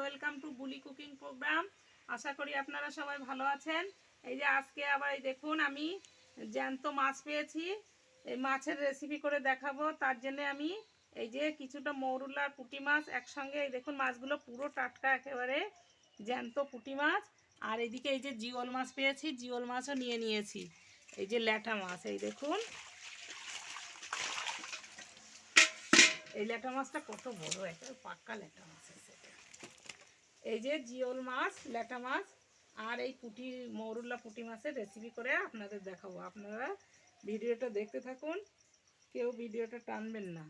Welcome to Bulli cooking program. আশা করি আপনারা সবাই ভালো আছেন। এই যে আজকে আবার এই দেখুন, আমি জ্যান্ত মাছ পেয়েছি। এই মাছের রেসিপি করে দেখাবো। তার জন্য আমি এই যে কিছুটা মৌরুলা আর পুঁটি মাছ একসঙ্গে, এই দেখুন মাছগুলো পুরো টাটকা একেবারে জ্যান্ত পুঁটি মাছ। আর এদিকে এই যে জিওল মাছ পেয়েছি, জিওল মাছও নিয়ে নিয়েছি। এই যে ল্যাটা মাছ, এই দেখুন। এই ল্যাটা মাছটা কত বড়, একেবারে পাক্কা ল্যাটা মাছ এসেছে এই যে জিওল মাছ, ল্যাটা মাছ আর এই পুঁটি মৌরুল্লা পুঁটি মাছের রেসিপি করে আপনাদের দেখাবো। আপনারা ভিডিওটা দেখতে থাকুন, কেউ ভিডিওটা টানবেন না।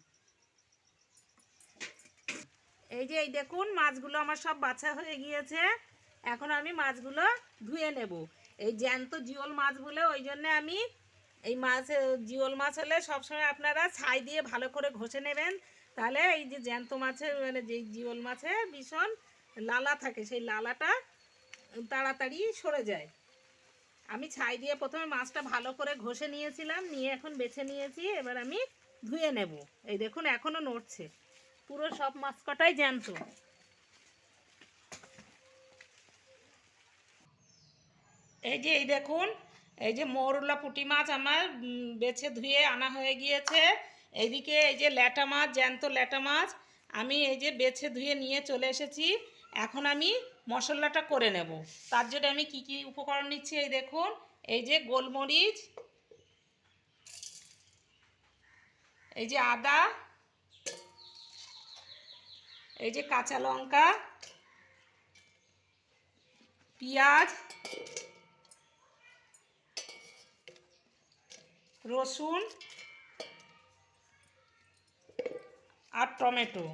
এই যে এই দেখুন, মাছগুলো আমার সব বাছা হয়ে গিয়েছে। এখন আমি মাছগুলো ধুয়ে নেব। এই জ্যান্ত জিওল মাছ বলে, ওই জন্যে আমি এই মাছ, জিওল মাছ হলে সবসময় আপনারা ছাই দিয়ে ভালো করে ঘষে নেবেন। তাহলে এই যে জ্যান্ত মাছের মানে যে জিওল মাছে ভীষণ লালা থাকে, সেই লালাটা তাড়াতাড়ি সরে যায়। আমি ছাই দিয়ে প্রথমে মাছটা ভালো করে ঘষে নিয়েছিলাম, নিয়ে এখন বেছে নিয়েছি, এবার আমি ধুয়ে নেব। এই দেখুন এখনও নড়ছে। পুরো সব মাছ কটাই জ্যান্ত। এই যে, এই দেখুন, এই যে মৌরলা পুঁটি মাছ আমার বেছে ধুয়ে আনা হয়ে গিয়েছে। এইদিকে এই যে ল্যাটা মাছ, জ্যান্ত ল্যাটা মাছ, আমি এই যে বেছে ধুয়ে নিয়ে চলে এসেছি। এখন আমি মশলাটা করে নেব। তার জন্য আমি কি কি উপকরণ নিচ্ছি এই দেখুন। এই যে গোলমরিচ, এই যে আদা, এই যে কাঁচা লঙ্কা, পেঁয়াজ, রসুন আর টমেটো।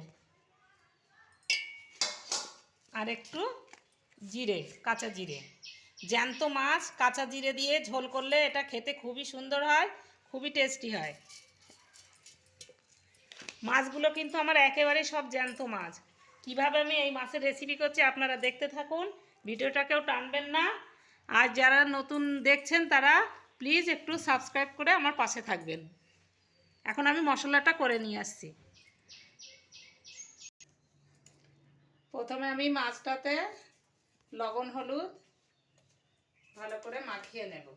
আর একটু জিরে, কাঁচা জিরে। জ্যান্ত মাছ কাঁচা জিরে দিয়ে ঝোল করলে এটা খেতে খুবই সুন্দর হয়, খুবই টেস্টি হয়। মাছগুলো কিন্তু আমার একেবারে সব জ্যান্ত মাছ। কীভাবে আমি এই মাছের রেসিপি করছি আপনারা দেখতে থাকুন ভিডিওটা কেউ টানবেন না। আর যারা নতুন দেখছেন তারা প্লিজ একটু সাবস্ক্রাইব করে আমার পাশে থাকবেন। এখন আমি মশলাটা করে নিয়ে আসছি। প্রথমে আমি মাছটাতে লবণ, হলুদ ভালো করে মাখিয়ে নেব।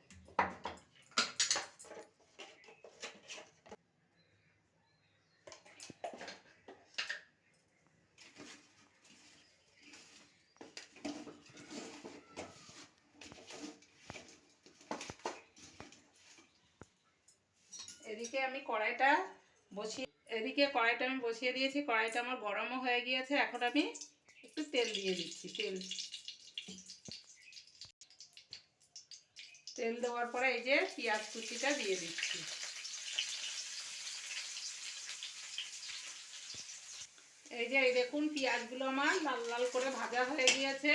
এদিকে আমি কড়াইটা বসিয়ে, এদিকে কড়াইটা আমি বসিয়ে দিয়েছি। কড়াইটা আমার গরমও হয়ে গিয়েছে। এখন আমি একটু তেল দিয়ে দিচ্ছি, তেল। তেল দেওয়ার পরে এই যে পেঁয়াজ কুচিটা দিয়ে দিচ্ছি। এই যে এই দেখুন পেঁয়াজগুলো আমার লাল লাল করে ভাজা হয়ে গিয়েছে।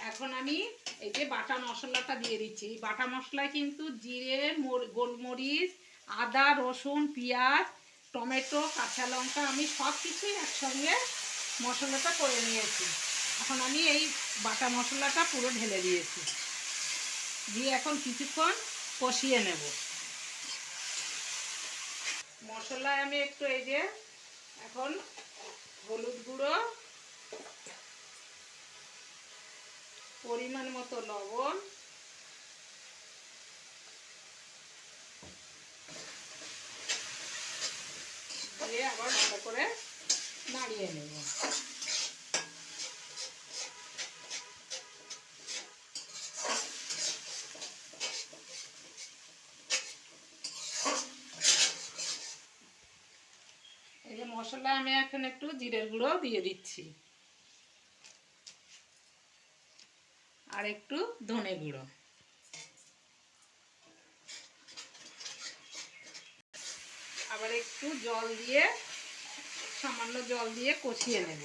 এখন আমি এই যে বাটা মশলাটা দিয়ে দিচ্ছি। এই বাটা মশলায় কিন্তু জিরে মোর- গোলমরিচ, আদা, রসুন, পেঁয়াজ, টমেটো, কাঁচা লঙ্কা আমি সব কিছুই একসঙ্গে মশলাটা করে নিয়েছি। এখন আমি এই বাটা মশলাটা পুরো ঢেলে দিয়েছি। দিয়ে এখন কিছুক্ষণ কষিয়ে নেব। মশলায় আমি একটু এই যে এখন হলুদ গুঁড়ো, পরিমাণ মতো লবণ, দিয়ে আবার ভালো করে নাড়িয়ে নেব। এই যে মশলা আমি এখন একটু জিরের গুঁড়ো দিয়ে দিচ্ছি। আর একটু ধনে গুঁড়ো। আবার একটু জল দিয়ে সামান্য জল দিয়ে কষিয়ে নেব।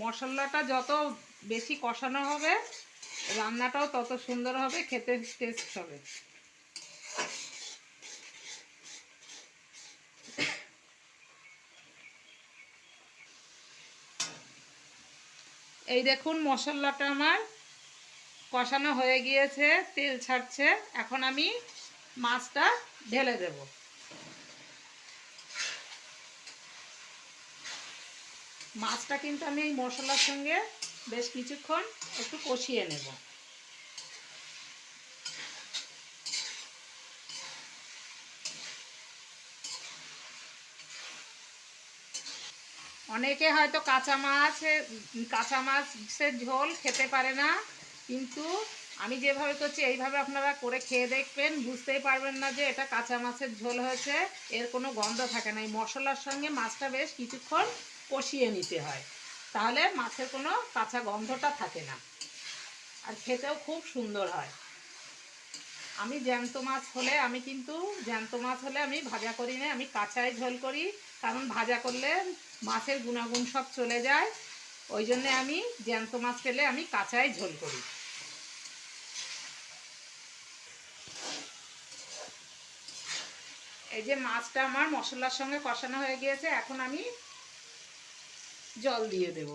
মশলাটা যত বেশি কষানো হবে, রান্নাটাও তত সুন্দর হবে, খেতে টেস্ট হবে। এই দেখুন মশলাটা আমার কষানো হয়ে গিয়েছে, তেল ছাড়ছে। এখন আমি মাছটা ঢেলে দেব। মাছটা কিন্তু আমি এই মশলার সঙ্গে বেশ কিছুক্ষণ একটু কষিয়ে নেব। অনেকে হয়তো কাঁচা মাছ, কাঁচা মাছের ঝোল খেতে পারে না, কিন্তু আমি যেভাবে করছি, এইভাবে আপনারা করে খেয়ে দেখবেন, বুঝতেই পারবেন না যে এটা কাঁচা মাছের ঝোল হয়েছে, এর কোনো গন্ধ থাকে না। এই মশলার সঙ্গে মাছটা বেশ কিছুক্ষণ কষিয়ে নিতে হয়। তাহলে মাছের কোনো কাঁচা গন্ধটা থাকে না। আর খেতেও খুব সুন্দর হয়। আমি জ্যান্ত মাছ হলে আমি কিন্তু, জ্যান্ত মাছ হলে আমি ভাজা করি না, আমি কাঁচাই ঝোল করি। কারণ ভাজা করলে মাছের গুণাগুণ সব চলে যায়। ওই জন্যে আমি জ্যান্ত মাছ পেলে আমি কাঁচাই ঝোল করি। এই যে মাছটা আমার মশলার সঙ্গে কষানো হয়ে গিয়েছে, এখন আমি জল দিয়ে দেব।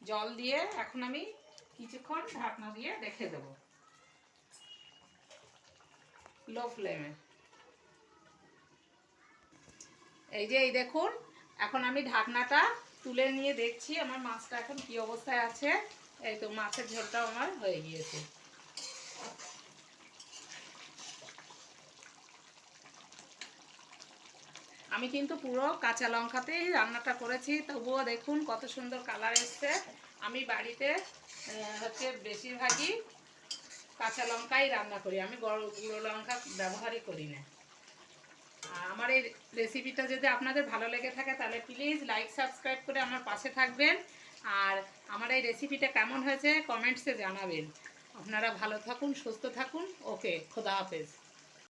জল দিয়ে এখন আমি কিছুক্ষণ ঢাকনা দিয়ে রেখে দেব। লো ফ্লেমে। এই যে, এই দেখুন, এখন আমি ঢাকনাটা তুলে নিয়ে দেখছি আমার মাছটা এখন কি অবস্থায় আছে। এই তো, মাছের ঝোলটাও আমার হয়ে গিয়েছে। আমি কিন্তু পুরো কাঁচা লঙ্কাতেই রান্নাটা করেছি, তবুও দেখুন কত সুন্দর কালার এসছে। আমি বাড়িতে হচ্ছে বেশিরভাগই কাঁচা লঙ্কাই রান্না করি, আমি গড় লঙ্কা ব্যবহারই করি না। আমার এই রেসিপিটা যদি আপনাদের ভালো লেগে থাকে, তাহলে প্লিজ লাইক সাবস্ক্রাইব করে আমার পাশে থাকবেন। আর আমার এই রেসিপিটা কেমন হয়েছে কমেন্টসে জানাবেন। আপনারা ভালো থাকুন, সুস্থ থাকুন। ওকে, খোদা হাফেজ।